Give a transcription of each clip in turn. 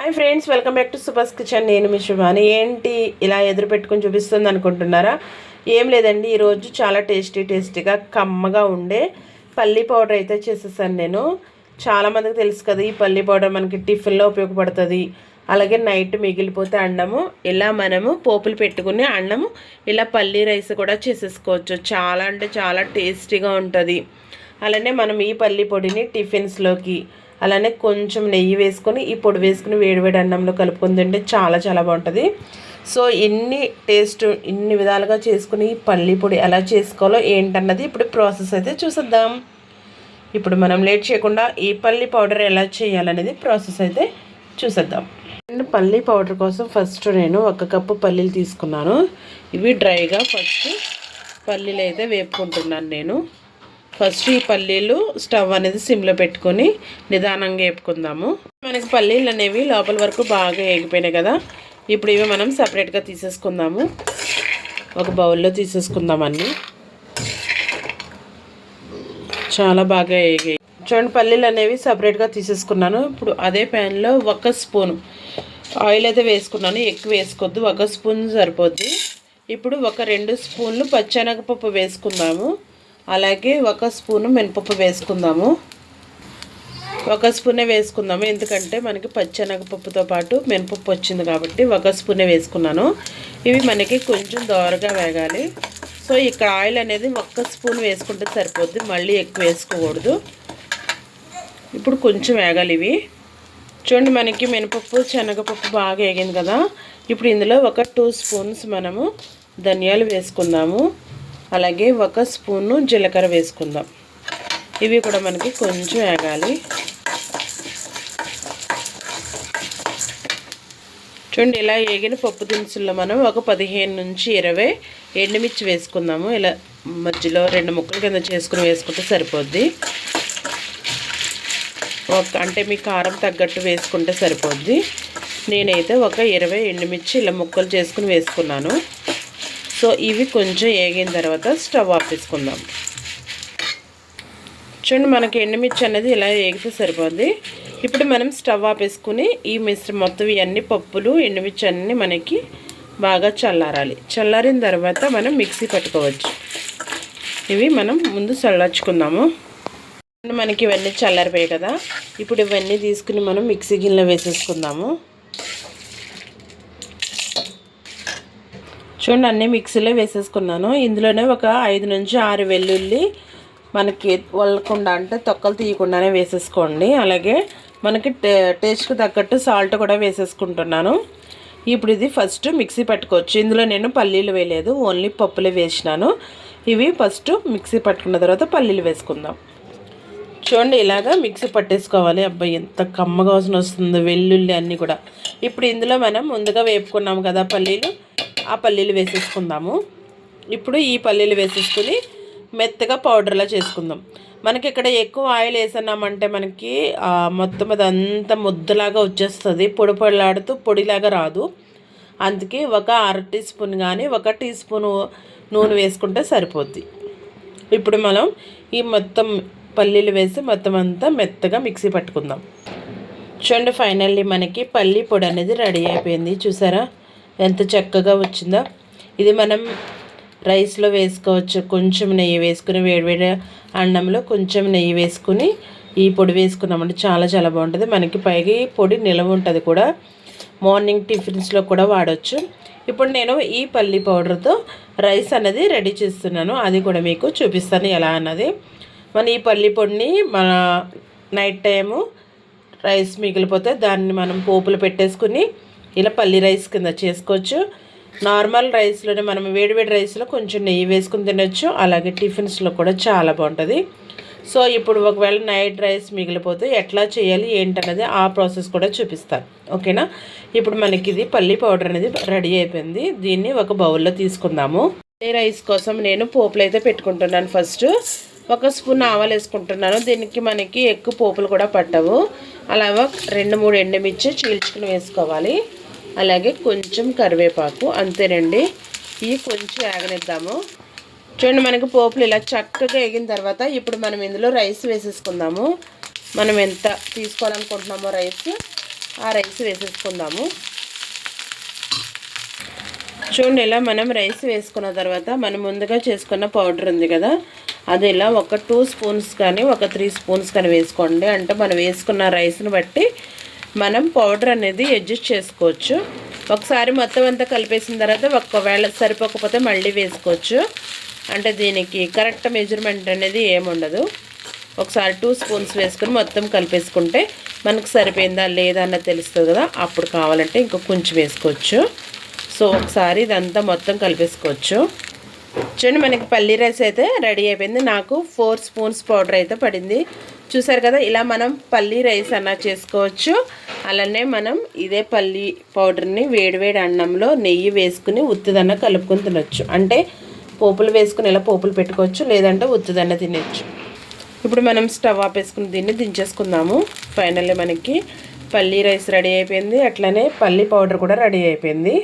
Hi friends welcome back to Subhash kitchen నేను మీ శుభాని. ఏంటి ఇలా ఎదురు పెట్టుకుని చూపిస్తుంది అనుకుంటున్నారా? ఏం లేదండి ఈరోజు చాలా టేస్టీ టేస్టీగా కమ్మగా ఉండే పల్లీ పౌడర్ అయితే చేసేసాను నేను. చాలామందికి తెలుసు కదా ఈ పల్లీ పౌడర్ మనకి టిఫిన్లో ఉపయోగపడుతుంది. అలాగే నైట్ మిగిలిపోతే అన్నము ఇలా మనము పోపులు పెట్టుకుని అన్నము ఇలా పల్లీ రైస్ కూడా చేసేసుకోవచ్చు. చాలా అంటే చాలా టేస్టీగా ఉంటుంది. అలానే మనం ఈ పల్లీ పొడిని టిఫిన్స్లోకి అలానే కొంచెం నెయ్యి వేసుకొని ఈ పొడి వేసుకుని వేడివేడి అన్నంలో కలుపుకొని తింటే చాలా చాలా బాగుంటుంది. సో ఇన్ని టేస్ట్ ఇన్ని విధాలుగా చేసుకుని ఈ పల్లి పొడి ఎలా చేసుకోవాలో ఏంటన్నది ఇప్పుడు ప్రాసెస్ అయితే చూసేద్దాం. ఇప్పుడు మనం లేట్ చేయకుండా ఈ పల్లి పౌడర్ ఎలా చేయాలనేది ప్రాసెస్ అయితే చూసేద్దాం. నేను పల్లి పౌడర్ కోసం ఫస్ట్ నేను ఒక కప్పు పల్లీలు తీసుకున్నాను. ఇవి డ్రైగా ఫస్ట్ పల్లీలు అయితే వేపుకుంటున్నాను నేను. ఫస్ట్ ఈ పల్లీలు స్టవ్ అనేది సిమ్లో పెట్టుకొని నిదానంగా వేపుకుందాము మనకి పల్లీలు అనేవి లోపల వరకు బాగా వేగిపోయినాయి కదా. ఇప్పుడు ఇవి మనం సపరేట్గా తీసేసుకుందాము. ఒక బౌల్లో తీసేసుకుందాం అన్నీ. చాలా బాగా వేగాయి చూడండి పల్లీలు అనేవి సపరేట్గా తీసేసుకున్నాను. ఇప్పుడు అదే ప్యాన్లో ఒక స్పూన్ ఆయిల్ అయితే వేసుకున్నాను. ఎక్కువ వేసుకోవద్దు. ఒక స్పూన్ సరిపోద్ది. ఇప్పుడు ఒక రెండు స్పూన్లు పచ్చెనగపప్పు వేసుకుందాము. అలాగే ఒక స్పూను మినపప్పు వేసుకుందాము. ఒక స్పూనే వేసుకుందాము. ఎందుకంటే మనకి పచ్చెనగపప్పుతో పాటు మినపప్పు వచ్చింది కాబట్టి ఒక స్పూనే వేసుకున్నాను. ఇవి మనకి కొంచెం దోరగా వేగాలి. సో ఇక్కడ ఆయిల్ అనేది ఒక్క స్పూన్ వేసుకుంటే సరిపోద్ది. మళ్ళీ ఎక్కువ వేసుకోకూడదు. ఇప్పుడు కొంచెం వేగాలి ఇవి. చూడండి మనకి మినపప్పు శనగపప్పు బాగా వేగింది కదా. ఇప్పుడు ఇందులో ఒక టూ స్పూన్స్ మనము ధనియాలు వేసుకుందాము. అలాగే ఒక స్పూను జీలకర్ర వేసుకుందాం. ఇవి కూడా మనకి కొంచెం వేగాలి చూడండి ఇలా వేగిన పప్పు దినుసుల్లో మనం ఒక పదిహేను నుంచి ఇరవై ఎండుమిర్చి వేసుకుందాము. ఇలా మధ్యలో రెండు ముక్కలు కింద చేసుకుని వేసుకుంటే సరిపోద్ది. ఒక అంటే మీ కారం తగ్గట్టు వేసుకుంటే సరిపోద్ది. నేనైతే ఒక ఇరవై ఎండుమిర్చి ఇలా ముక్కలు చేసుకుని వేసుకున్నాను. సో ఇవి కొంచెం ఏగిన తర్వాత స్టవ్ ఆపేసుకుందాం. చూడండి మనకి ఎండుమిర్చి అనేది ఇలా ఏగితే సరిపోద్ది. ఇప్పుడు మనం స్టవ్ ఆపేసుకుని ఈ మిశ్రమ మొత్తం ఇవన్నీ పప్పులు ఎండుమిర్చి అన్నీ మనకి బాగా చల్లారాలి. చల్లారిన తర్వాత మనం మిక్సీ పట్టుకోవచ్చు. ఇవి మనం ముందు చల్లార్చుకుందాము. మనకి ఇవన్నీ చల్లారిపోయాయి కదా. ఇప్పుడు ఇవన్నీ తీసుకుని మనం మిక్సీ గిన్నెలో వేసేసుకుందాము. చూడండి అన్నీ మిక్సీలో వేసేసుకున్నాను. ఇందులోనే ఒక ఐదు నుంచి ఆరు వెల్లుల్లి మనకి వల్లకుండా అంటే తొక్కలు తీయకుండానే వేసేసుకోండి. అలాగే మనకి టేస్ట్కి తగ్గట్టు సాల్ట్ కూడా వేసేసుకుంటున్నాను. ఇప్పుడు ఇది ఫస్ట్ మిక్సీ పట్టుకోవచ్చు. ఇందులో నేను పల్లీలు వేయలేదు ఓన్లీ పప్పులే వేసినాను. ఇవి ఫస్ట్ మిక్సీ పట్టుకున్న తర్వాత పల్లీలు వేసుకుందాం. చూడండి ఇలాగా మిక్సీ పట్టేసుకోవాలి. అబ్బాయి ఎంత కమ్మగా వస్తుంది వెల్లుల్లి అన్నీ కూడా. ఇప్పుడు ఇందులో మనం ముందుగా వేపుకున్నాము కదా పల్లీలు. ఆ పల్లీలు వేసేసుకుందాము. ఇప్పుడు ఈ పల్లీలు వేసేసుకుని మెత్తగా పౌడర్లా చేసుకుందాం. మనకి ఇక్కడ ఎక్కువ ఆయిల్ వేసామంటే మనకి మొత్తం అదంతా ముద్దలాగా వచ్చేస్తుంది. పొడి పొడిలాడుతూ పొడిలాగా రాదు. అందుకే ఒక అర టీ స్పూన్ కానీ ఒక టీ స్పూన్ నూనె వేసుకుంటే సరిపోద్ది. ఇప్పుడు మనం ఈ మొత్తం పల్లీలు వేసి మొత్తం అంతా మెత్తగా మిక్సీ పట్టుకుందాం. చూడండి ఫైనల్లీ మనకి పల్లీ పొడి అనేది రెడీ అయిపోయింది. చూసారా? ఎంత చక్కగా వచ్చిందో. ఇది మనం రైస్లో వేసుకోవచ్చు. కొంచెం నెయ్యి వేసుకుని వేడివేడి అన్నంలో కొంచెం నెయ్యి వేసుకుని ఈ పొడి వేసుకున్నామంటే చాలా చాలా బాగుంటుంది. మనకి పైగా ఈ పొడి నిలవ ఉంటుంది కూడా. మార్నింగ్ టిఫిన్స్లో కూడా వాడచ్చు. ఇప్పుడు నేను ఈ పల్లి పౌడర్తో రైస్ అనేది రెడీ చేస్తున్నాను. అది కూడా మీకు చూపిస్తాను ఎలా అన్నది. మన ఈ పల్లి పొడిని మన నైట్ టైము రైస్ మిగిలిపోతే దాన్ని మనం పోపులు పెట్టేసుకుని ఇలా పల్లి రైస్ కింద చేసుకోవచ్చు. నార్మల్ రైస్లోనే మనం వేడివేడి రైస్లో కొంచెం నెయ్యి వేసుకుని తినొచ్చు. అలాగే టిఫిన్స్లో కూడా చాలా బాగుంటుంది. సో ఇప్పుడు ఒకవేళ నైట్ రైస్ మిగిలిపోతే ఎట్లా చేయాలి ఏంటనేది ఆ ప్రాసెస్ కూడా చూపిస్తాను. ఓకేనా? ఇప్పుడు మనకి ఇది పల్లి పౌడర్ అనేది రెడీ అయిపోయింది. దీన్ని ఒక బౌల్లో తీసుకుందాము. రైస్ కోసం నేను పోపులు అయితే పెట్టుకుంటున్నాను ఫస్ట్. ఒక స్పూన్ ఆవాలు వేసుకుంటున్నాను. దీనికి మనకి ఎక్కువ పోపులు కూడా పట్టవు. అలా రెండు మూడు ఎండుమిర్చి చీల్చుకుని వేసుకోవాలి. అలాగే కొంచెం కరివేపాకు అంతేనండి. ఇవి కొంచెం ఆగనిద్దాము. చూడండి మనకి పోపులు ఇలా చక్కగా ఎగిన తర్వాత ఇప్పుడు మనం ఇందులో రైస్ వేసేసుకుందాము. మనం ఎంత తీసుకోవాలనుకుంటున్నామో రైస్ ఆ రైస్ వేసేసుకుందాము. చూడండి ఇలా మనం రైస్ వేసుకున్న తర్వాత మనం ముందుగా చేసుకున్న పౌడర్ ఉంది కదా అది ఇలా ఒక టూ స్పూన్స్ కానీ ఒక త్రీ స్పూన్స్ కానీ వేసుకోండి. అంటే మనం వేసుకున్న రైస్ని బట్టి మనం పౌడర్ అనేది అడ్జస్ట్ చేసుకోవచ్చు. ఒకసారి మొత్తం అంతా కలిపేసిన తర్వాత ఒకవేళ సరిపోకపోతే మళ్ళీ వేసుకోవచ్చు. అంటే దీనికి కరెక్ట్ మెజర్మెంట్ అనేది ఏముండదు ఒకసారి టూ స్పూన్స్ వేసుకుని మొత్తం కలిపేసుకుంటే మనకు సరిపోయిందా లేదా అన్నది తెలుస్తుంది కదా. అప్పుడు కావాలంటే ఇంకో కొంచెం వేసుకోవచ్చు. సో ఒకసారి ఇదంతా మొత్తం కలిపేసుకోవచ్చు. చూడండి మనకి పల్లీ రైస్ అయితే రెడీ అయిపోయింది. నాకు ఫోర్ స్పూన్స్ పౌడర్ అయితే పడింది. చూసారు కదా ఇలా మనం పల్లీ రైస్ అన్న చేసుకోవచ్చు. అలానే మనం ఇదే పల్లీ పౌడర్ని వేడివేడి అన్నంలో నెయ్యి వేసుకుని ఉత్తిదన్న కలుపుకొని తినొచ్చు. అంటే పోపులు వేసుకుని ఇలా పోపులు పెట్టుకోవచ్చు లేదంటే ఉత్తిదన్న తినచ్చు. ఇప్పుడు మనం స్టవ్ ఆపేసుకుని దీన్ని దించేసుకుందాము. ఫైనల్లీ మనకి పల్లీ రైస్ రెడీ అయిపోయింది. అట్లనే పల్లీ పౌడర్ కూడా రెడీ అయిపోయింది.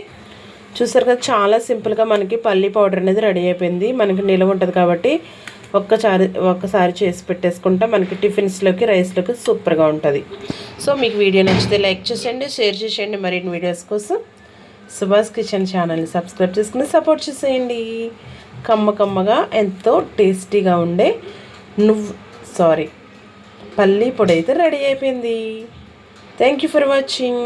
చూసారు కదా చాలా సింపుల్గా మనకి పల్లీ పౌడర్ అనేది రెడీ అయిపోయింది. మనకి నిలవ ఉంటుంది కాబట్టి ఒక్కసారి ఒక్కసారి చేసి పెట్టేసుకుంటే మనకి టిఫిన్స్లోకి రైస్లోకి సూపర్గా ఉంటుంది. సో మీకు వీడియో నచ్చితే లైక్ చేసేయండి షేర్ చేసేయండి మరిన్ని వీడియోస్ కోసం సుభాష్ కిచెన్ ఛానల్ని సబ్స్క్రైబ్ చేసుకుని సపోర్ట్ చేసేయండి. కమ్మ కమ్మగా ఎంతో టేస్టీగా ఉండే నువ్వు సారీ పల్లీ పొడి అయితే రెడీ అయిపోయింది. Thank you for watching